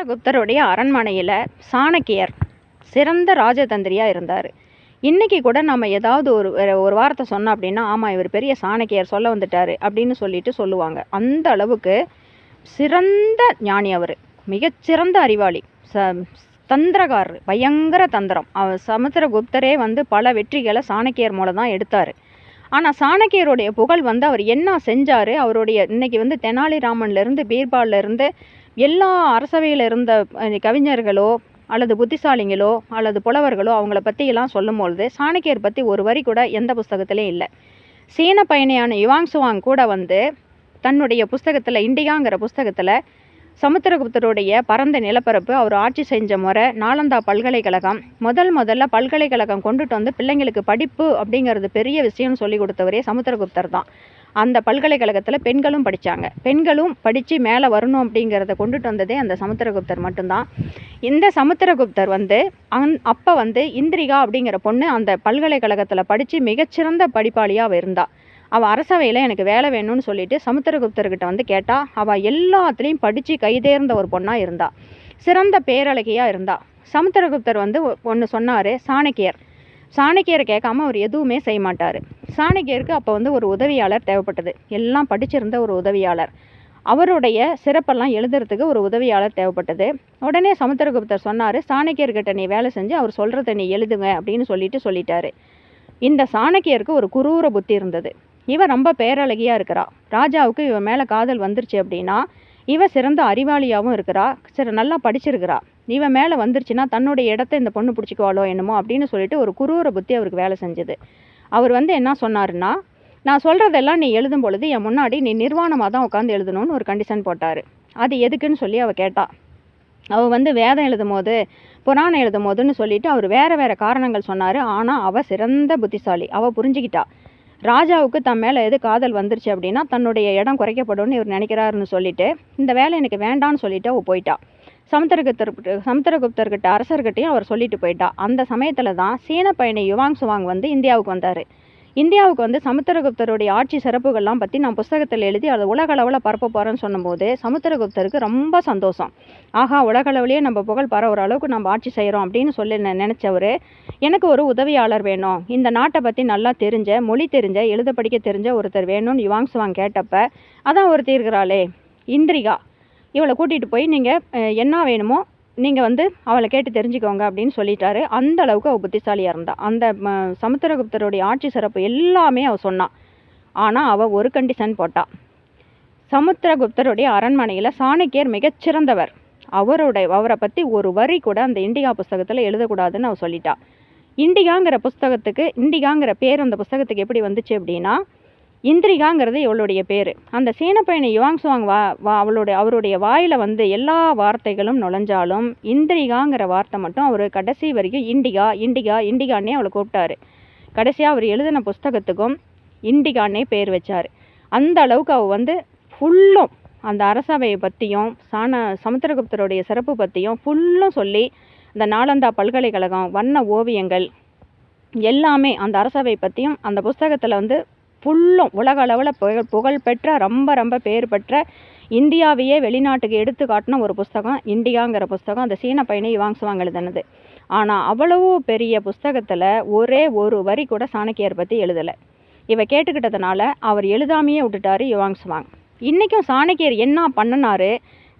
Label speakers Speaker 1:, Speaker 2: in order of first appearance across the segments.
Speaker 1: சமுத்திரகுப்தருடைய அரண்மனையில் சாணக்கியர் சிறந்த ராஜதந்திரியாக இருந்தார். இன்றைக்கி கூட நம்ம ஏதாவது ஒரு ஒரு வார்த்தை சொன்னோம் அப்படின்னா ஆமாம் இவர் பெரிய சாணக்கியர் சொல்ல வந்துட்டார் அப்படின்னு சொல்லிட்டு சொல்லுவாங்க. அந்த அளவுக்கு சிறந்த ஞானி அவர். மிகச்சிறந்த அறிவாளி. ச தந்திரகாரர். பயங்கர தந்திரம். அவர் சமுத்திரகுப்தரே வந்து பல வெற்றிகளை சாணக்கியர் மூலம் தான் எடுத்தார். ஆனால் சாணக்கியருடைய புகழ் வந்து அவர் என்ன செஞ்சார்? அவருடைய இன்னைக்கு வந்து தெனாலிராமன்லேருந்து பீர்பால்லேருந்து எல்லா அரசவையில் இருந்த கவிஞர்களோ அல்லது புத்திசாலிங்களோ அல்லது புலவர்களோ அவங்கள பற்றியெல்லாம் சொல்லும்பொழுது சாணக்கியர் பற்றி ஒரு வரி கூட எந்த புஸ்தகத்திலையும் இல்லை. சீன பயணியான யுவாங் சுவாங் கூட வந்து தன்னுடைய புஸ்தகத்தில் இண்டிகாங்கிற புஸ்தகத்தில் சமுத்திரகுப்தருடைய பரந்த நிலப்பரப்பு அவர் ஆட்சி செஞ்ச முறை நாலந்தா பல்கலைக்கழகம் முதல் முதல்ல பல்கலைக்கழகம் கொண்டுட்டு வந்து பிள்ளைங்களுக்கு படிப்பு அப்படிங்கிறது பெரிய விஷயம்னு சொல்லி கொடுத்தவரே சமுத்திரகுப்தர் தான். அந்த பல்கலைக்கழகத்தில் பெண்களும் படித்தாங்க பெண்களும் படித்து மேலே வரணும் அப்படிங்கிறத கொண்டுட்டு வந்ததே அந்த சமுத்திரகுப்தர் மட்டும்தான். இந்த சமுத்திரகுப்தர் வந்து அந் அப்போ வந்து இந்திரிகா அப்படிங்கிற பொண்ணு அந்த பல்கலைக்கழகத்தில் படித்து மிகச்சிறந்த படிப்பாளியாக அவள் அவள் அரசவையில் எனக்கு வேலை வேணும்னு சொல்லிட்டு சமுத்திரகுப்தர்கிட்ட வந்து கேட்டால் அவள் எல்லாத்துலேயும் படித்து கைதேர்ந்த ஒரு பொண்ணாக இருந்தாள் சிறந்த பேரழகியாக இருந்தாள் சமுத்திரகுப்தர் வந்து ஒன்று சொன்னார் சாணக்கியர். சாணக்கியரை கேட்காம அவர் எதுவுமே செய்ய மாட்டார். சாணக்கியருக்கு அப்போ வந்து ஒரு உதவியாளர் தேவைப்பட்டது. எல்லாம் படிச்சிருந்த ஒரு உதவியாளர். அவருடைய சிறப்பெல்லாம் எழுதுறதுக்கு ஒரு உதவியாளர் தேவைப்பட்டது. உடனே சமுத்திரகுப்தர் சொன்னார் சாணக்கியர்கிட்ட நீ வேலை செஞ்சு அவர் சொல்கிறத நீ எழுதுங்க அப்படின்னு சொல்லிட்டு சொல்லிட்டாரு. இந்த சாணக்கியருக்கு ஒரு குரூர புத்தி இருந்தது. இவன் ரொம்ப பேரழகியாக இருக்கிறா. ராஜாவுக்கு இவன் மேலே காதல் வந்துருச்சு அப்படின்னா இவ சிறந்த அறிவாளியாகவும் இருக்கிறா. சரி நல்லா படிச்சிருக்கிறா. இவ மேலே வந்துருச்சுன்னா தன்னுடைய இடத்த இந்த பொண்ணு பிடிச்சிக்குவாளோ என்னமோ அப்படின்னு சொல்லிட்டு ஒரு குரூர புத்தி அவருக்கு வேலை செஞ்சது. அவர் வந்து என்ன சொன்னாருன்னா நான் சொல்கிறதெல்லாம் நீ எழுதும் பொழுது என் முன்னாடி நீ நிர்வாணமாக தான் உட்காந்து எழுதணும்னு ஒரு கண்டிஷன் போட்டார். அது எதுக்குன்னு சொல்லி அவள் கேட்டா. அவள் வந்து வேதம் எழுதும் போது புராணம் எழுதும் போதுன்னு சொல்லிட்டு அவர் வேறு வேறு காரணங்கள் சொன்னார். ஆனால் அவள் சிறந்த புத்திசாலி. அவள் புரிஞ்சுக்கிட்டா. ராஜாவுக்கு தன் மேலே எது காதல் வந்துருச்சு அப்படின்னா தன்னுடைய இடம் குறைக்கப்படும்னு இவர் நினைக்கிறாருன்னு சொல்லிட்டு இந்த வேலை எனக்கு வேண்டான்னு சொல்லிட்டு அவள் போயிட்டா. சமுத்திரகுப்தர் சமுத்திரகுப்தர்கிட்ட அரசர்கிட்டையும் அவர் சொல்லிட்டு போயிட்டா. அந்த சமயத்தில் தான் சீன பயணி யுவாங் சுவாங் வந்து இந்தியாவுக்கு வந்தார். இந்தியாவுக்கு வந்து சமுத்திரகுப்தருடைய ஆட்சி சிறப்புகள்லாம் பற்றி நான் புஸ்தகத்தில் எழுதி அதை உலக அளவில் பரப்ப போகிறேன்னு சொன்னபோது சமுத்திரகுப்தருக்கு ரொம்ப சந்தோஷம். ஆஹா உலகளவிலேயே நம்ம புகழ் பரவுற அளவுக்கு நம்ம ஆட்சி செய்கிறோம் அப்படின்னு சொல்லி நினச்சவர் நினைச்சவர். எனக்கு ஒரு உதவியாளர் வேணும். இந்த நாட்டை பற்றி நல்லா தெரிஞ்ச மொழி தெரிஞ்ச எழுத படிக்க தெரிஞ்ச ஒருத்தர் வேணும்னு யுவாங் சுவாங் கேட்டப்ப அதான் ஒருத்தர் இருக்கிறாளே இந்திரிகா. இவளை கூட்டிகிட்டு போய் நீங்கள் என்ன வேணுமோ நீங்கள் வந்து அவளை கேட்டு தெரிஞ்சுக்கோங்க அப்படின்னு சொல்லிட்டாரு. அந்த அளவுக்கு அவள் புத்திசாலியாக இருந்தா. அந்த சமுத்திரகுப்தருடைய ஆட்சி சிறப்பு எல்லாமே அவள் சொன்னான் ஆனால் அவள் ஒரு கண்டிஷன் போட்டாள் சமுத்திரகுப்தருடைய அரண்மனையில் சாணக்கியர் மிகச்சிறந்தவர். அவருடைய அவரை பற்றி ஒரு வரி கூட அந்த இண்டிகா புஸ்தகத்தில் எழுதக்கூடாதுன்னு அவள் சொல்லிட்டா. இண்டிகாங்கிற புஸ்தகத்துக்கு இண்டிகாங்கிற பேர் அந்த புஸ்தகத்துக்கு எப்படி வந்துச்சு அப்படின்னா இந்திரிகாங்கிறது இவளுடைய பேர். அந்த சீன யுவாங் சுவாங் வா வா அவளுடைய அவருடைய வாயில் வந்து எல்லா வார்த்தைகளும் நுழைஞ்சாலும் இந்திரிகாங்கிற வார்த்தை மட்டும் அவர் கடைசி வரைக்கும் இண்டிகா இண்டிகா இண்டிகான்னே அவளை கூப்பிட்டாரு. கடைசியாக அவர் எழுதின புஸ்தகத்துக்கும் இண்டிகான்னே பேர் வச்சார். அந்த அளவுக்கு அவள் வந்து ஃபுல்லும் அந்த அரசவையை பற்றியும் சாண சமுத்திரகுப்தருடைய சிறப்பு பற்றியும் ஃபுல்லும் சொல்லி இந்த நாலந்தா பல்கலைக்கழகம் வண்ண ஓவியங்கள் எல்லாமே அந்த அரசவை பற்றியும் அந்த புஸ்தகத்தில் வந்து ஃபுல்லும் உலக அளவில் புகழ் புகழ்பெற்ற ரொம்ப ரொம்ப பேர் பெற்ற இந்தியாவையே வெளிநாட்டுக்கு எடுத்து காட்டின ஒரு புஸ்தகம் இண்டியாங்கிற புஸ்தகம். அந்த சீன பயணி வாங்சுவாங்க எழுதுனது. ஆனால் அவ்வளவு பெரிய புஸ்தகத்தில் ஒரே ஒரு வரி கூட சாணக்கியர் பற்றி எழுதலை. இவ கேட்டுக்கிட்டதுனால அவர் எழுதாமையே விட்டுட்டாரு யுவாங்சுவாங் இன்றைக்கும் சாணக்கியர் என்ன பண்ணினார்?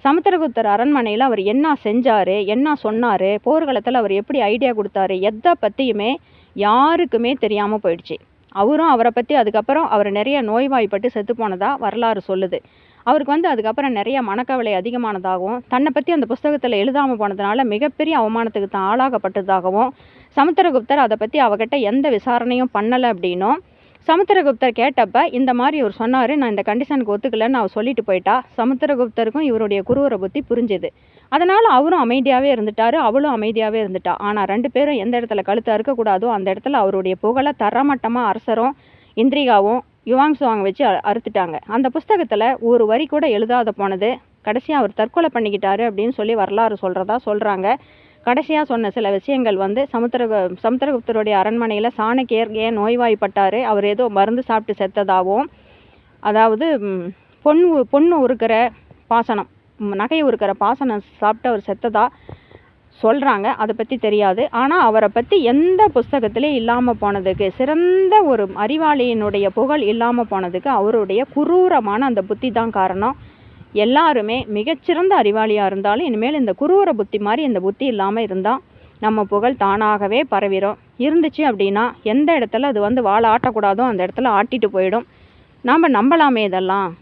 Speaker 1: சமுத்திரகுப்தர் அரண்மனையில் அவர் என்ன செஞ்சார்? என்ன சொன்னார்? போர்க்களத்தில் அவர் எப்படி ஐடியா கொடுத்தாரு? எதை பற்றியுமே யாருக்குமே தெரியாமல் போயிடுச்சு. அவரும் அவரை பற்றி அதுக்கப்புறம் அவர் நிறைய நோய்வாய்ப்பட்டு செத்து போனதாக வரலாறு சொல்லுது. அவருக்கு வந்து அதுக்கப்புறம் நிறைய மனக்கவலை அதிகமானதாகவும் தன்னை பற்றி அந்த புஸ்தகத்தில் எழுதாமல் போனதுனால மிகப்பெரிய அவமானத்துக்கு தான் ஆளாகப்பட்டதாகவும் சமுத்திரகுப்தர் அதை பற்றி அவகிட்ட எந்த விசாரணையும் பண்ணலை அப்படின்னும் சமுத்திரகுப்தர் கேட்டப்ப இந்த மாதிரி இவர் சொன்னார் நான் இந்த கண்டிஷனுக்கு ஒத்துக்கலைன்னு அவர் சொல்லிட்டு போயிட்டா. சமுத்திரகுப்தருக்கும் இவருடைய குருவரை புத்தி புரிஞ்சுது. அதனால் அவரும் அமைதியாகவே இருந்துட்டாரு அவளும் அமைதியாகவே இருந்துட்டா. ஆனால் ரெண்டு பேரும் எந்த இடத்துல கழுத்து அறுக்கக்கூடாதோ அந்த இடத்துல அவருடைய புகழை தரமட்டமாக அரசரும் இந்திரிகாவும் யுவாங் சுவாங் வச்சு அறுத்துட்டாங்க. அந்த புஸ்தகத்தில் ஒரு வரி கூட எழுதாத போனது கடைசியாக அவர் தற்கொலை பண்ணிக்கிட்டாரு அப்படின்னு சொல்லி வரலாறு சொல்கிறதா சொல்கிறாங்க கடைசியாக சொன்ன சில விஷயங்கள் வந்து சமுத்திரக சமுத்திரகுப்தருடைய அரண்மனையில் சாணக்கியர் ஏன் நோய்வாய்ப்பட்டார். அவர் ஏதோ மருந்து சாப்பிட்டு செத்ததாகவும் அதாவது பொன் பொண்ணு உருக்கிற பாசனம் நகை உருக்கிற பாசனம் சாப்பிட்டு அவர் செத்ததா சொல்கிறாங்க அதை பற்றி தெரியாது. ஆனால் அவரை பற்றி எந்த புஸ்தகத்திலே இல்லாமல் போனதுக்கு சிறந்த ஒரு அறிவாளியினுடைய புகழ் இல்லாமல் போனதுக்கு அவருடைய குரூரமான அந்த புத்தி தான் காரணம். எல்லாருமே மிகச்சிறந்த அறிவாளியாக இருந்தாலும் இனிமேல் இந்த குருவர புத்தி மாதிரி இந்த புத்தி இல்லாமல் இருந்தால் நம்ம புகழ் தானாகவே பரவிடும் இருந்துச்சு அப்படின்னா எந்த இடத்துல அது வந்து வாழை ஆட்டக்கூடாதோ அந்த இடத்துல ஆட்டிட்டு போயிடும். நாம் நம்பலாமே இதெல்லாம்.